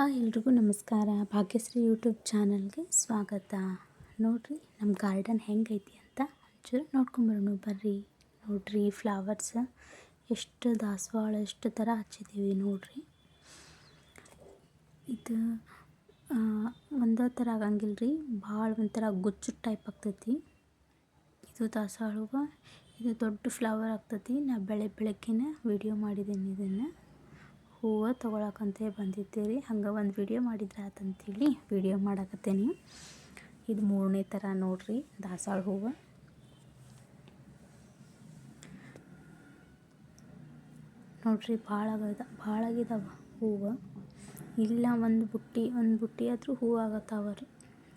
Hi ಎಲ್ರಿಗೂ ನಮಸ್ಕಾರ. Bhagyashree YouTube ಚಾನಲ್ಗೆ ಸ್ವಾಗತ. ನೋಡ್ರಿ ನಮ್ಮ ಗಾರ್ಡನ್ ಹೆಂಗೈತಿ ಅಂತ ಒಂಚೂರು ನೋಡ್ಕೊಂಬರೋಣ. ಬರ್ರಿ, ನೋಡ್ರಿ ಫ್ಲವರ್ಸ್ ಎಷ್ಟು ದಾಸವಾಳ, ಎಷ್ಟು ಥರ ಹಚ್ಚಿದ್ದೀವಿ ನೋಡ್ರಿ. ಇದು ಒಂದೇ ಥರ ಆಗಂಗಿಲ್ಲ ರೀ ಭಾಳ ಒಂಥರ ಗುಚ್ಚು ಟೈಪ್ ಆಗ್ತೈತಿ. ಇದು ದಾಸವಾಳ ಇದು ದೊಡ್ಡ ಫ್ಲವರ್ ಆಗ್ತೈತಿ. ನಾ ಬೆಳೆ ಬೆಳಗ್ಗೆನೇ ವಿಡಿಯೋ ಮಾಡಿದ್ದೀನಿ ಇದನ್ನು. ಹೂವು ತೊಗೊಳಕಂತ ಬಂದಿದ್ದೀರಿ. ಹಂಗೆ ಒಂದು ವಿಡಿಯೋ ಮಾಡಿದ್ರೆ ಆತಂತೇಳಿ ವಿಡಿಯೋ ಮಾಡಕತ್ತೇನಿ ಇದು ಮೂರನೇ ಥರ ನೋಡ್ರಿ ದಾಸಾಳು ಹೂವು. ನೋಡ್ರಿ ಭಾಳ ಆಗದ, ಭಾಳ ಆಗಿದಾವ ಹೂವು. ಇಲ್ಲ ಒಂದು ಬುಟ್ಟಿ ಒಂದು ಬುಟ್ಟಿ ಆದರೂ ಹೂವು ಆಗತ್ತಾವ ರೀ.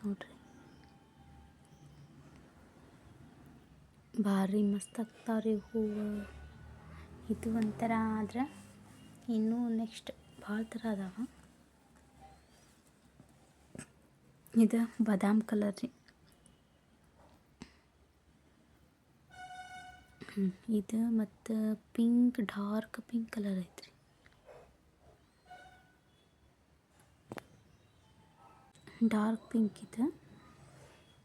ನೋಡ್ರಿ. ಭಾರಿ ಮಸ್ತ್ ಆಗ್ತಾವ್ರಿ ಹೂವು. ಇದು ಒಂಥರ ಆದ್ರೆ ಇನ್ನೂ ನೆಕ್ಸ್ಟ್ ಭಾಳ ಥರ ಅದಾವ. ಇದು ಬಾದಾಮ್ ಕಲರ್ ರೀ. ಇದು ಮತ್ತು ಪಿಂಕ್, ಡಾರ್ಕ್ ಪಿಂಕ್ ಕಲರ್ ಐತ್ರಿ. ಡಾರ್ಕ್ ಪಿಂಕ್ ಇದು.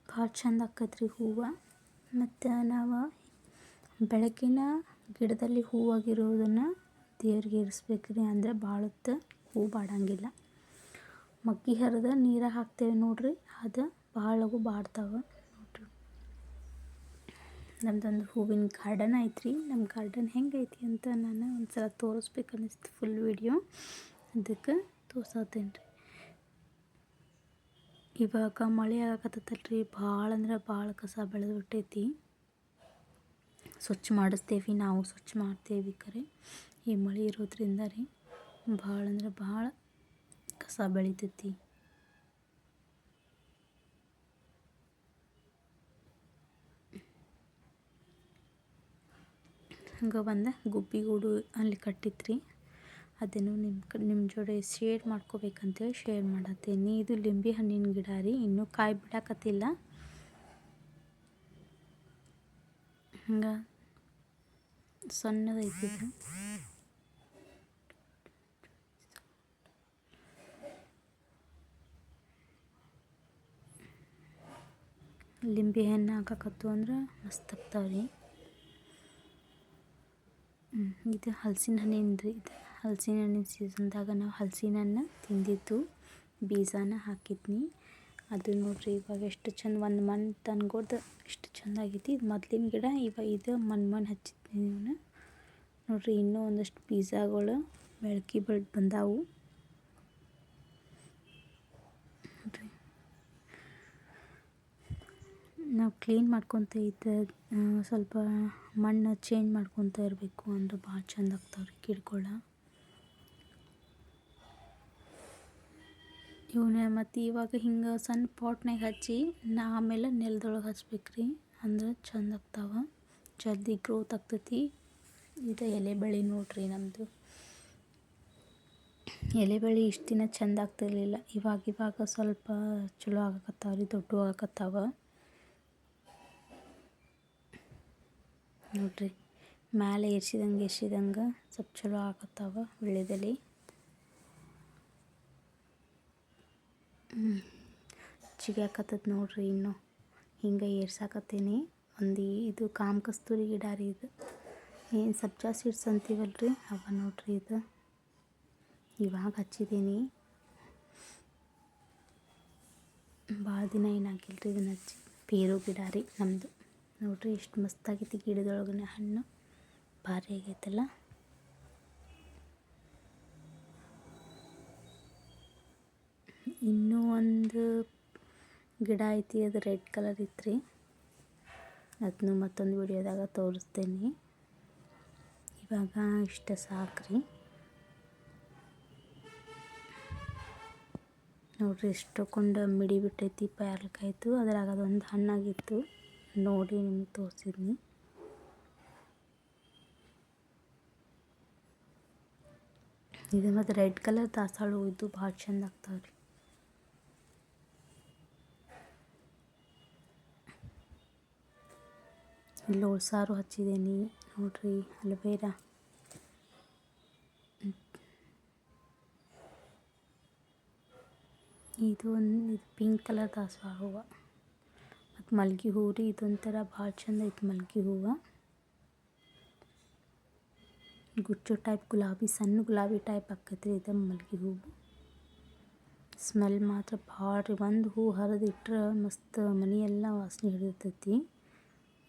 ಭಾಳ ಚಂದ ಆಕೈತ್ರಿ ಹೂವು. ಮತ್ತು ನಾವು ಬೆಳಕಿನ ಗಿಡದಲ್ಲಿ ಹೂವಾಗಿರೋದನ್ನು ದೇವ್ರಿಗೆ ಇರಿಸ್ಬೇಕು ರೀ ಅಂದರೆ ಭಾಳತ್ತು ಹೂ ಬಾಡಂಗಿಲ್ಲ. ಮಗ್ಗಿ ಹರಿದ ನೀರು ಹಾಕ್ತೇವೆ ನೋಡ್ರಿ, ಅದು ಭಾಳ ಬಾಡ್ತಾವೆ ನೋಡ್ರಿ. ನಮ್ದೊಂದು ಹೂವಿನ ಗಾರ್ಡನ್ ಐತ್ರಿ ನಮ್ಮ ಗಾರ್ಡನ್ ಹೆಂಗೈತಿ ಅಂತ ನಾನು ಒಂದು ಸಲ ತೋರಿಸ್ಬೇಕು ಅನ್ನಿಸ್ತು ಫುಲ್ ವಿಡಿಯೋ ಅದಕ್ಕೆ ತೋರ್ಸತ್ತೇನೆ ರೀ ಇವಾಗ ಮಳೆ ಆಗಕತ್ತೈತಲ್ರಿ ಭಾಳ ಅಂದ್ರೆ ಭಾಳ ಕಸ ಬೆಳೆದು ಬಿಟ್ಟೈತಿ. ಸ್ವಚ್ಛ ಮಾಡಿಸ್ತೇವೆ, ನಾವು ಸ್ವಚ್ಛ ಮಾಡ್ತೇವೆ ಕರೆ. ಈ ಮಳೆ ಇರೋದ್ರಿಂದ ರೀ ಭಾಳ ಅಂದ್ರೆ ಭಾಳ ಕಸ ಬೆಳಿತೈತಿ. ಹಂಗೆ ಬಂದ ಗುಬ್ಬಿಗೂಡು ಅಲ್ಲಿ ಕಟ್ಟಿತ್ರಿ. ಅದನ್ನು ನಿಮ್ಮ ನಿಮ್ಮ ಜೋಡಿ ಶೇರ್ ಮಾಡ್ಕೋಬೇಕಂತೇಳಿ ಶೇರ್ ಮಾಡತ್ತೀನಿ. ಇದು ಲಿಂಬೆ ಹಣ್ಣಿನ ಗಿಡ ರೀ, ಇನ್ನೂ ಕಾಯಿ ಬಿಡಾಕತ್ತಿಲ್ಲ. ಹಂಗೆ ಸಣ್ಣದೈತಿ ಇದು. ಲಿಂಬೆ ಹಣ್ಣು ಹಾಕಕತ್ತು ಅಂದ್ರೆ ಮಸ್ತ್ ಆಗ್ತಾವ್ರಿ ಇದು ಹಲಸಿನ ಹಣ್ಣಿನ ರೀ ಇದು ಹಲಸಿನ ಹಣ್ಣಿನ ಸೀಸನ್ದಾಗ ನಾವು ಹಲಸಿನ ಹಣ್ಣು ತಿಂದಿದ್ದು. ಬೀಜನ ಹಾಕಿದ್ನಿ. ಅದು ನೋಡ್ರಿ, ಇವಾಗ ಎಷ್ಟು ಚಂದ ಒಂದು ಮಣ್ಣು ತಂದ್ಕೊಡ್ದು, ಎಷ್ಟು ಚಂದ ಆಗೈತಿ ಇದು ಮೊದ್ಲಿನ ಗಿಡ, ಇವಾಗ ಇದು ಮಣ್ಣು ಮಣ್ಣು ಹಚ್ಚಿದ್ದೀನಿ ನೋಡಿರಿ, ಇನ್ನೂ ಒಂದಷ್ಟು ಬೀಜಗಳು ಬೆಳಕಿ ಬೆಳೆದು ಬಂದಾವು. ನೋಡಿರಿ. ನಾವು ಕ್ಲೀನ್ ಮಾಡ್ಕೊತ ಇದ್ದ ಸ್ವಲ್ಪ ಮಣ್ಣು ಚೇಂಜ್ ಮಾಡ್ಕೊತ ಇರಬೇಕು ಅಂದ್ರೆ, ಭಾಳ ಚಂದ ಆಗ್ತಾವ್ರಿ ಗಿಡಗಳು. ಇವನ್ನ ಮತ್ತು ಇವಾಗ ಹಿಂಗೆ ಸಣ್ಣ ಪಾಟ್ನಾಗ ಹಚ್ಚಿ ನಾ ಆಮೇಲೆ ನೆಲದೊಳಗೆ ಹಚ್ಬೇಕು ರೀ ಅಂದ್ರೆ ಚಂದ ಆಗ್ತಾವ. ಜಲ್ದಿ ಗ್ರೋತ್ ಆಗ್ತೈತಿ. ಇದು ಎಲೆ ಬೆಳೆ ನೋಡ್ರಿ ನಮ್ಮದು ಎಲೆ ಬೆಳೆ ಇಷ್ಟು ದಿನ ಚಂದ ಆಗ್ತಿರ್ಲಿಲ್ಲ. ಇವಾಗ ಇವಾಗ ಸ್ವಲ್ಪ ಚಲೋ ಆಗಕತ್ತಾವ ರೀ, ದೊಡ್ಡ ಆಗಕತ್ತಾವ. ನೋಡ್ರಿ, ಮ್ಯಾಲೆ ಎರ್ಸಿದಂಗೆ ಎರ್ಸಿದಂಗೆ ಸ್ವಲ್ಪ ಚಲೋ ಆಗತ್ತಾವ ಬೆಳೆದಲ್ಲಿ ಚಿಗ್ಯಾಕತ್ತದ ನೋಡ್ರಿ ಇನ್ನು. ಹಿಂಗೆ ಏರ್ಸಾಕತ್ತೀನಿ. ಒಂದು ಇದು ಕಾಮ ಕಸ್ತೂರಿ ಗಿಡ ರೀ ಇದು. ಏನು ಸಬ್ಜಾ ಸೀಡ್ಸ್ ಅಂತೀವಲ್ರಿ? ಅವ ನೋಡ್ರಿ ಇದು. ಇವಾಗ ಹಚ್ಚಿದ್ದೀನಿ ಭಾಳ ದಿನ ಏನಾಗಿಲ್ಲ ರೀ ಇದನ್ನು ಹಚ್ಚಿ? ಪೇರು ಗಿಡ ರೀ ನಮ್ಮದು ನೋಡ್ರಿ ಎಷ್ಟು ಮಸ್ತಾಗೈತಿ ಗಿಡದೊಳಗನೆ ಹಣ್ಣು. ಭಾರಿ ಆಗೈತಲ್ಲ? ಇನ್ನೂ ಒಂದು ಗಿಡ ಐತಿ, ಅದು ರೆಡ್ ಕಲರ್ ಇತ್ತು ಅದನ್ನು ಮತ್ತೊಂದು ವಿಡಿಯೋದಾಗ ತೋರಿಸ್ತೇನೆ. ಇವಾಗ ಇಷ್ಟ ಸಾಕ್ರಿ. ನೋಡ್ರಿ ಕೊಂಡು ಮಿಡಿ ಬಿಟ್ಟೈತಿ ಪ್ಯಾರ್ಲಕಾಯ್ತು. ಅದ್ರಾಗ ಅದೊಂದು ಹಣ್ಣಾಗಿತ್ತು. ನೋಡಿ ನಿಮ್ಗೆ ತೋರಿಸಿದ್ನಿ. ಇದು ಮತ್ತು ರೆಡ್ ಕಲರ್ ದಾಸಾಳು, ಇದು ಭಾಳ ಚಂದ ಆಗ್ತಾವ್ರಿ. ಇಲ್ಲಿ ಸಾರು ಹಚ್ಚಿದ್ದೀನಿ ನೋಡ್ರಿ ಅಲವೇರಾ ಇದು ಒಂದು, ಇದು ಪಿಂಕ್ ಕಲರ್ ದಾಸವಾಳ ಹೂವು. ಮತ್ತು ಮಲ್ಗೆ ಹೂವು ರೀ ಇದೊಂಥರ ಭಾಳ ಚಂದ ಐತೆ ಮಲ್ಗೆ ಹೂವು. ಗುಚ್ಚು ಟೈಪ್ ಗುಲಾಬಿ, ಸಣ್ಣ ಗುಲಾಬಿ ಟೈಪ್ ಆಕೈತ್ರಿ ಇದು ಮಲ್ಗೆ ಹೂವು. ಸ್ಮೆಲ್ ಮಾತ್ರ ಭಾಳ ರೀ ಒಂದು ಹೂ ಹರಿದಿಟ್ರೆ ಮಸ್ತ್ ಮನೆಯೆಲ್ಲ ವಾಸನೆ ಹಿಡಿತೈತಿ.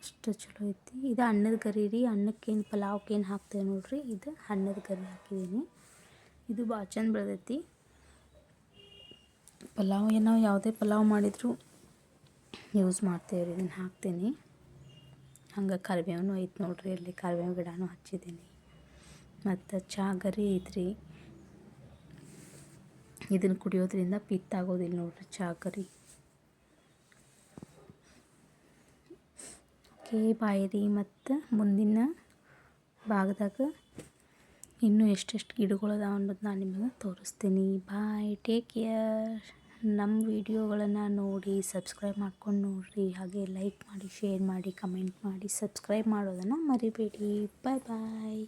ಅಷ್ಟು ಚಲೋ ಐತಿ. ಇದು ಅನ್ನದ ಗರಿ ರೀ. ಅನ್ನಕ್ಕೇನು ಪಲಾವ್ಕೇನು ಹಾಕ್ತೇವೆ ನೋಡ್ರಿ. ಇದು ಅನ್ನದ ಕರಿ ಹಾಕಿದ್ದೀನಿ. ಇದು ಭಾಳ ಚಂದ ಬೆಳೆದೈತಿ. ಪಲಾವ್ ಏನೋ ಯಾವುದೇ ಪಲಾವ್ ಮಾಡಿದರೂ ಯೂಸ್ ಮಾಡ್ತೇವೆ ರೀ. ಇದನ್ನು ಹಾಕ್ತೀನಿ. ಹಂಗೆ ಕರಿಬೇವನು ಐತೆ ನೋಡ್ರಿ. ಅಲ್ಲಿ ಕರಿಬೇವು ಗಿಡನೂ ಹಚ್ಚಿದ್ದೀನಿ. ಮತ್ತು ಚಾ ಗರಿ ಐತ್ರಿ ಇದನ್ನು ಕುಡಿಯೋದ್ರಿಂದ ಪಿತ್ತಾಗೋದಿಲ್ಲ ನೋಡ್ರಿ ಚಾ ಗರಿ. ಓಕೆ ಬಾಯ್ ರೀ ಮತ್ತು ಮುಂದಿನ ಭಾಗದಾಗ ಇನ್ನೂ ಎಷ್ಟೆಷ್ಟು ಗಿಡಗಳು ಅದಾವ ಅನ್ನೋದು ನಾನು ನಿಮಗೆ ತೋರಿಸ್ತೀನಿ. ಬಾಯ್ ಟೇಕ್ ಕೇರ್ ನಮ್ಮ ವಿಡಿಯೋಗಳನ್ನು ನೋಡಿ ಸಬ್ಸ್ಕ್ರೈಬ್ ಮಾಡ್ಕೊಂಡು ನೋಡಿರಿ. ಹಾಗೆ ಲೈಕ್ ಮಾಡಿ ಶೇರ್ ಮಾಡಿ ಕಮೆಂಟ್ ಮಾಡಿ ಸಬ್ಸ್ಕ್ರೈಬ್ ಮಾಡೋದನ್ನು ಮರಿಬೇಡಿ. ಬಾಯ್ ಬಾಯ್